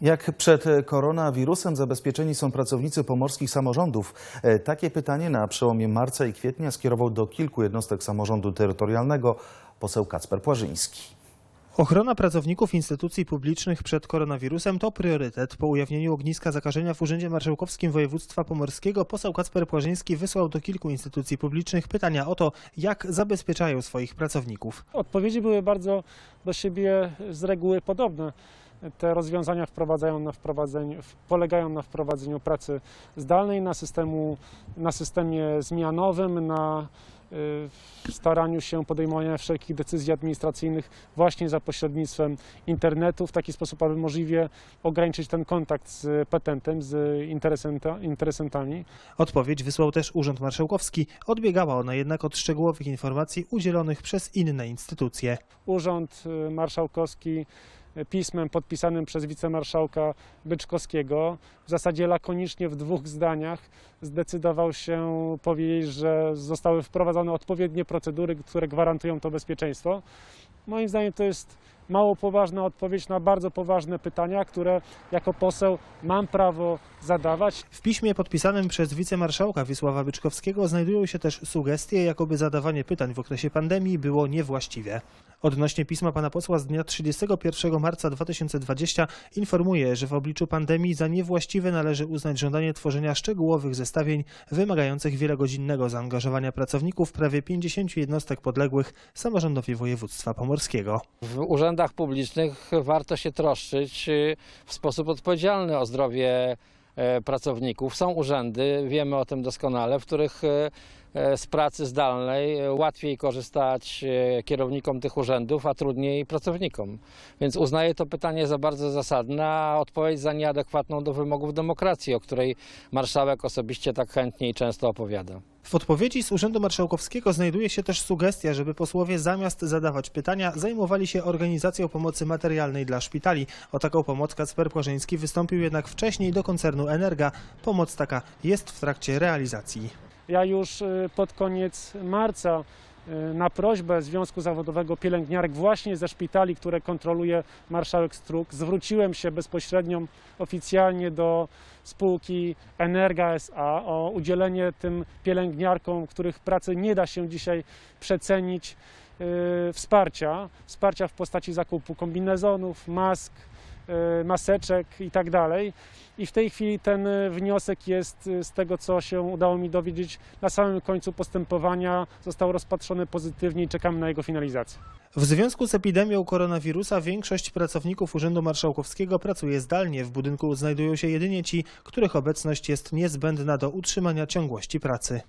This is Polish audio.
Jak przed koronawirusem zabezpieczeni są pracownicy pomorskich samorządów? E, Takie pytanie na przełomie marca i kwietnia skierował do kilku jednostek samorządu terytorialnego poseł Kacper Płażyński. Ochrona pracowników instytucji publicznych przed koronawirusem to priorytet. Po ujawnieniu ogniska zakażenia w Urzędzie Marszałkowskim Województwa Pomorskiego poseł Kacper Płażyński wysłał do kilku instytucji publicznych pytania o to, jak zabezpieczają swoich pracowników. Odpowiedzi były bardzo do siebie z reguły podobne. Te rozwiązania wprowadzają na wprowadzeniu, polegają na wprowadzeniu pracy zdalnej, na, systemu, na systemie zmianowym, na y, staraniu się podejmowania wszelkich decyzji administracyjnych właśnie za pośrednictwem internetu, w taki sposób, aby możliwie ograniczyć ten kontakt z petentem, z interesenta, interesentami. Odpowiedź wysłał też Urząd Marszałkowski. Odbiegała ona jednak od szczegółowych informacji udzielonych przez inne instytucje. Urząd y, Marszałkowski pismem podpisanym przez wicemarszałka Byczkowskiego, w zasadzie lakonicznie w dwóch zdaniach, zdecydował się powiedzieć, że zostały wprowadzone odpowiednie procedury, które gwarantują to bezpieczeństwo. Moim zdaniem to jest mało poważna odpowiedź na bardzo poważne pytania, które jako poseł mam prawo zadawać. W piśmie podpisanym przez wicemarszałka Wiesława Byczkowskiego znajdują się też sugestie, jakoby zadawanie pytań w okresie pandemii było niewłaściwe. Odnośnie pisma pana posła z dnia 31 marca 2020 informuje, że w obliczu pandemii za niewłaściwe należy uznać żądanie tworzenia szczegółowych zestawień wymagających wielogodzinnego zaangażowania pracowników prawie 50 jednostek podległych samorządowi województwa pomorskiego. W urzędach publicznych warto się troszczyć y, w sposób odpowiedzialny o zdrowie pracowników. Są urzędy, wiemy o tym doskonale, w których e, e, z pracy zdalnej e, łatwiej korzystać e, kierownikom tych urzędów, a trudniej pracownikom. Więc uznaję to pytanie za bardzo zasadne, a odpowiedź za nieadekwatną do wymogów demokracji, o której marszałek osobiście tak chętnie i często opowiada. W odpowiedzi z Urzędu Marszałkowskiego znajduje się też sugestia, żeby posłowie zamiast zadawać pytania, zajmowali się organizacją pomocy materialnej dla szpitali. O taką pomoc Kacper Płażyński wystąpił jednak wcześniej do koncernu Energa. Pomoc taka jest w trakcie realizacji. Ja już y, pod koniec marca na prośbę Związku Zawodowego Pielęgniarek właśnie ze szpitali, które kontroluje marszałek Struk, zwróciłem się bezpośrednio oficjalnie do spółki Energa SA o udzielenie tym pielęgniarkom, których pracy nie da się dzisiaj przecenić, y, wsparcia, wsparcia w postaci zakupu kombinezonów, mask, maseczek i tak dalej. I w tej chwili ten y, wniosek jest, y, z tego co się udało mi dowiedzieć, na samym końcu postępowania został rozpatrzony pozytywnie i czekamy na jego finalizację. W związku z epidemią koronawirusa większość pracowników Urzędu Marszałkowskiego pracuje zdalnie. W budynku znajdują się jedynie ci, których obecność jest niezbędna do utrzymania ciągłości pracy.